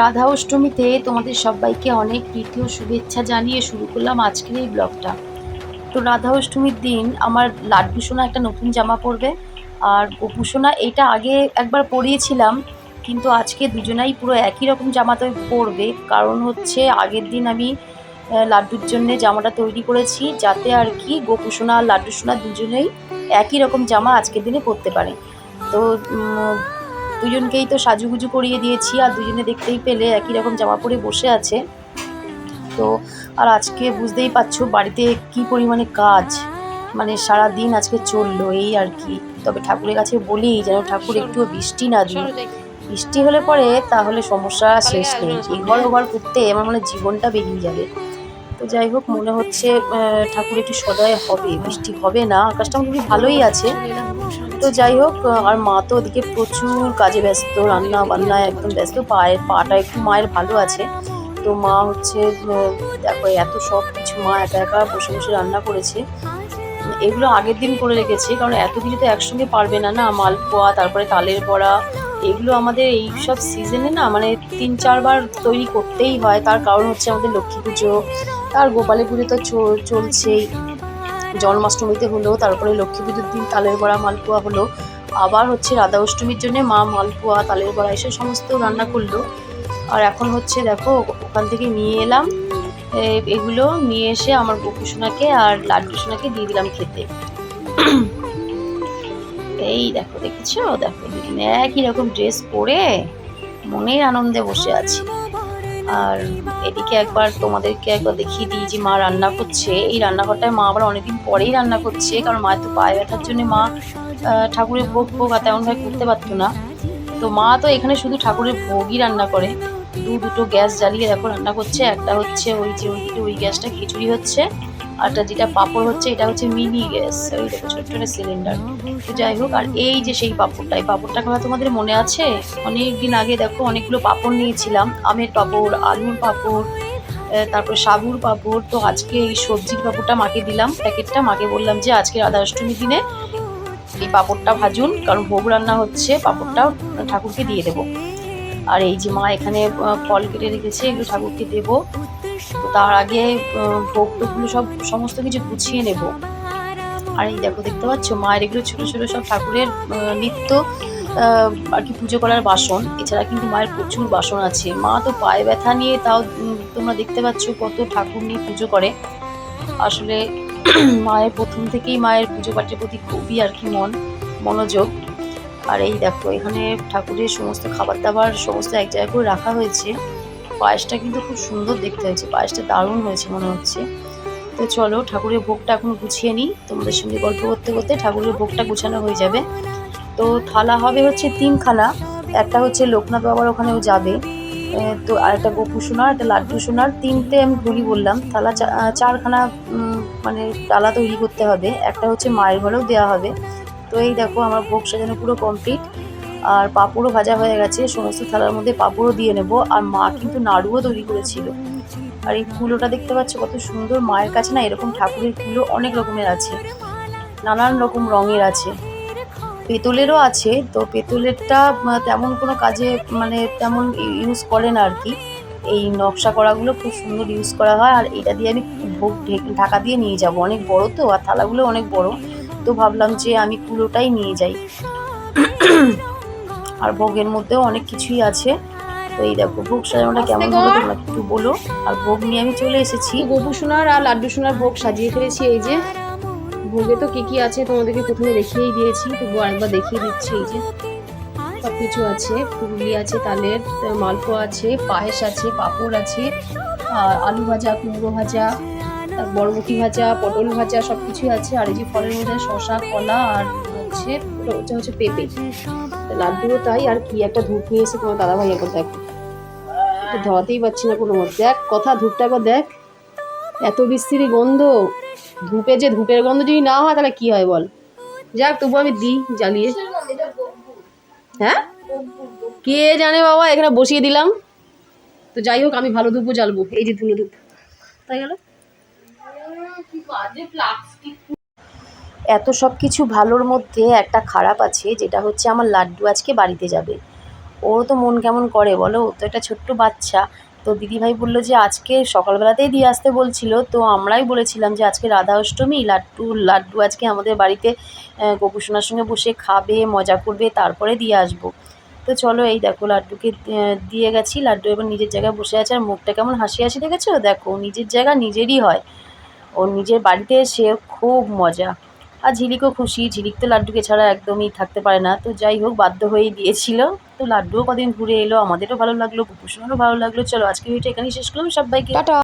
রাধা অষ্টমীতে তোমাদের সবাইকে অনেক প্রীতি ও শুভেচ্ছা জানিয়ে শুরু করলাম আজকের এই ব্লগটা। তো রাধা অষ্টমীর দিন আমার লাড্ডু সোনা একটা নতুন জামা পরবে। আর গপু সোনা এইটা আগে একবার পরিয়েছিলাম, কিন্তু আজকে দুজনাই পুরো একই রকম জামা তো পরবে। কারণ হচ্ছে আগের দিন আমি লাড্ডুর জন্য জামাটা তৈরি করেছি, যাতে আর কি গপু সোনা আর লাড্ডু সোনা দুজনেই একই রকম জামা আজকের দিনে পরতে পারে। তো দুজনকেই তো সাজুগুজু করিয়ে দিয়েছি, আর দুজনে দেখতেই পেলে একই রকম জামা পরে বসে আছে। তো, আর আজকে বুঝতেই পারছ বাড়িতে কি পরিমাণে কাজ। মানে সারা দিন আজকে চলল এই আর কি। তবে ঠাকুরের কাছে বলি যেন ঠাকুর একটু বৃষ্টি না দিন। বৃষ্টি হলে পরে তাহলে সমস্যা শেষ নেই। এবার ওবার করতে আমার মানে জীবনটা বেরিয়ে যাবে। তো যাই হোক, মনে হচ্ছে ঠাকুর একটু সদয় হবে। বৃষ্টি হবে না। আকাশটা মোটামুটি ভালোই আছে। তো যাই হোক আর মা তো ওদিকে প্রচুর কাজে ব্যস্ত, রান্না বান্নায় একদম ব্যস্ত, পায়ের পাটা একটু মায়ের ভালো আছে। তো মা হচ্ছে দেখো এত সব কিছু, মা একা একা বসে বসে রান্না করেছে। এগুলো আগের দিন করে রেখেছি, কারণ এত কিছু তো একসঙ্গে পারবে না না, মালপোয়া, তারপরে তালের বড়া, এগুলো আমাদের এই সব সিজনে না মানে তিন, চারবার তৈরি করতেই হয়। তার কারণ হচ্ছে আমাদের লক্ষ্মী পুজো, তার গোপালী পুজো তো চলছেই। জন্মাষ্টমীতে হলো, তারপরে লক্ষ্মী পুজোর দিন তালের বড়া, মালপোয়া হলো। আবার হচ্ছে রাধা অষ্টমীর জন্য মা মালপোয়া, তালের বড়া এসব সমস্ত রান্না করল। আর এখন হচ্ছে দেখো, ওখান থেকে নিয়ে এলাম। এগুলো নিয়ে এসে আমার গপু সোনাকে আর লাড্ডু সোনাকে দিয়ে দিলাম খেতে। এই দেখো, দেখেছ? দেখো, একই রকম ড্রেস পরে মনের আনন্দে বসে আছি। আর এদিকে একবার তোমাদেরকে একবার দেখিয়ে দিই যে মা রান্না করছে। এই রান্নাঘরটায় মা আবার অনেকদিন পরেই রান্না করছে, কারণ মা তো পায়ে ব্যথার জন্য মা ঠাকুরের ভোগ ভোগ আর তেমনভাবে করতে পারতো না। তো মা তো এখানে শুধু ঠাকুরের ভোগই রান্না করে। দু দুটো গ্যাস জ্বালিয়ে দেখো রান্না করছে, একটা হচ্ছে ওই যে ওই ওই গ্যাসটা খিচুড়ি হচ্ছে। আর একটা যেটা পাপড় হচ্ছে, এটা হচ্ছে মিনি গ্যাস ওই দেখো ছোট্ট সিলিন্ডার তো যাই হোক, আর এই যে সেই পাপড়টা, এই পাপড়টা কথা তোমাদের মনে আছে? অনেক দিন আগে দেখো অনেকগুলো পাপড় নিয়েছিলাম, আমের পাঁপড়, আলুর পাপড় তারপর সাবুর পাঁপড়। তো আজকে এই সবজির পাঁপড়টা মাকে দিলাম, প্যাকেটটা। মাকে বললাম যে আজকে রাধা অষ্টমীর দিনে এই পাঁপড়টা ভাজুন, কারণ ভোগ রান্না হচ্ছে, পাঁপড়টাও ঠাকুরকে দিয়ে দেবো। আর এই যে মা এখানে ফল কেটে রেখেছে, এগুলো ঠাকুরকে দেবো। তার আগে ভোগ টোগগুলো সব সমস্ত কিছু গুছিয়ে নেব। আর এই দেখো, দেখতে পাচ্ছ? মায়ের এগুলো ছোটো ছোটো সব ঠাকুরের নিত্য আর কি পুজো করার বাসন। এছাড়া কিন্তু মায়ের প্রচুর বাসন আছে। মা তো পায়ে ব্যথা নিয়ে তাও তোমরা দেখতে পাচ্ছ কত ঠাকুর নিয়ে পুজো করে। আসলে মায়ের প্রথম থেকেই মায়ের পুজো পাঠের প্রতি খুবই আর কি মন, মনোযোগ। আর এই দেখো, এখানে ঠাকুরের সমস্ত খাবার দাবার সমস্ত এক জায়গায় করে রাখা হয়েছে। পায়েসটা কিন্তু খুব সুন্দর দেখতে হয়েছে। পায়েসটা দারুণ হয়েছে মনে হচ্ছে। তো চলো, ঠাকুরের ভোগটা এখন গুছিয়ে নিই। তোমাদের সঙ্গে গল্প করতে করতে ঠাকুরের ভোগটা গুছানো হয়ে যাবে। তো থালা হবে হচ্ছে তিনখানা একটা হচ্ছে লোকনাথ বাবার ওখানেও যাবে। তো আর একটা গোপু সোনার, একটা লাড্ডু সোনার। তিনটে আমি ভুলি বললাম। থালা চারখানা মানে ডালা তৈরি করতে হবে। একটা হচ্ছে মায়ের ঘরেও দেওয়া হবে। তো এই দেখো আমার ভোগ সাজানো পুরো কমপ্লিট আর পাঁপড়ও ভাজা হয়ে গেছে, সমস্ত থালার মধ্যে পাঁপড়ও দিয়ে নেব। আর মা কিন্তু নাড়ুও তৈরি করেছিল। আর এই কুলোটা দেখতে পাচ্ছ কত সুন্দর, মায়ের কাছে না এরকম ঠাকুরের কুলো অনেক রকমের আছে। নানান রকম রঙের আছে। পেতলেরও আছে, তো পেতলেরটা তেমন কোনো কাজে মানে তেমন ইউজ করে না আর কি এই নকশা করাগুলো খুব সুন্দর ইউজ করা হয়। আর এটা দিয়ে আমি ভোগ ঢাকা দিয়ে নিয়ে যাব। অনেক বড় তো, আর থালাগুলো অনেক বড়। তো ভাবলাম যে আমি কুলোটাই নিয়ে যাই। আর ভোগের মধ্যেও অনেক কিছুই আছে। তো এই দেখো ভোগ সাজানোটা কেমন হলো তোমরা একটু বলো। আর ভোগ নিয়ে আমি চলে এসেছি। গোপু সোনার আর লাড্ডু সোনার ভোগ সাজিয়ে ফেলেছি এই যে। ভোগে তো কি কি আছে তোমাদেরকে প্রথমে দেখিয়েই দিয়েছি তবু আরেকবার দেখিয়ে দিচ্ছি এই যে। সব কিছু আছে পুরুলি আছে তালের আহ, মালপোয়া আছে পায়েস আছে পাঁপড় আছে আর আলু ভাজা কুমড়ো ভাজা বরবটি ভাজা, পটল ভাজা সব কিছুই আছে। আর এই যে ফলের মধ্যে শশা কলা আর হচ্ছে ওটা হচ্ছে পেঁপে। লাড্ডুও তাই। আর কি একটা ধূপ নিয়ে এসে তোমার দাদাভাই একবার দেখো। ধরাতেই পারছি না কোনো মধ্যে দেখ, কথা ধূপটা একবার দেখ। এত বিশ্রী গন্ধ। ধূপে যে ধূপের গন্ধ যদি না হয়, তাহলে কি হয় বল? যাক তবু আমি দিই জ্বালিয়ে। হ্যাঁ? কে জানে বাবা, এখানে বসিয়ে দিলাম। তো যাই হোক, আমি ভালো ধূপও জ্বালবো। এই যে ধুলো ধূপ। তাই গেল? এত সব কিছু ভালোর মধ্যে একটা খারাপ আছে, যেটা হচ্ছে আমার লাড্ডু আজকে বাড়িতে যাবে। ওর তো মন কেমন করে বলো, ও তো একটা ছোট্ট বাচ্চা। তো দিদিভাই বলল যে, আজকে সকালবেলাতেই দিয়ে আসতে বলছিল। তো আমরাই বলেছিলাম যে, আজকে রাধা অষ্টমী, লাড্ডু লাড্ডু আজকে আমাদের বাড়িতে গোপুসোনার সঙ্গে বসে খাবে, মজা করবে, তারপরে দিয়ে আসব। তো চলো এই দেখো, লাড্ডুকে দিয়ে গেছি। লাড্ডু এবার নিজের জায়গায় বসে আছে, আর মুখটা কেমন হাসি হাসি দেখেছ? দেখো, নিজের জায়গা নিজেরই হয়। ওর নিজের বাড়িতে এসে খুব মজা। আর ঝিলিকও খুশি, ঝিলিক তো লাড্ডুকে ছাড়া একদমই থাকতে পারে না। তো যাই হোক, বাধ্য হয়েই দিয়েছিল। তো লাড্ডুও কদিন ঘুরে এলো, আমাদেরও ভালো লাগল কুকুর ভালো লাগল। চলো আজকে ভিডিওটা এখানেই শেষ করলাম। সবাইকে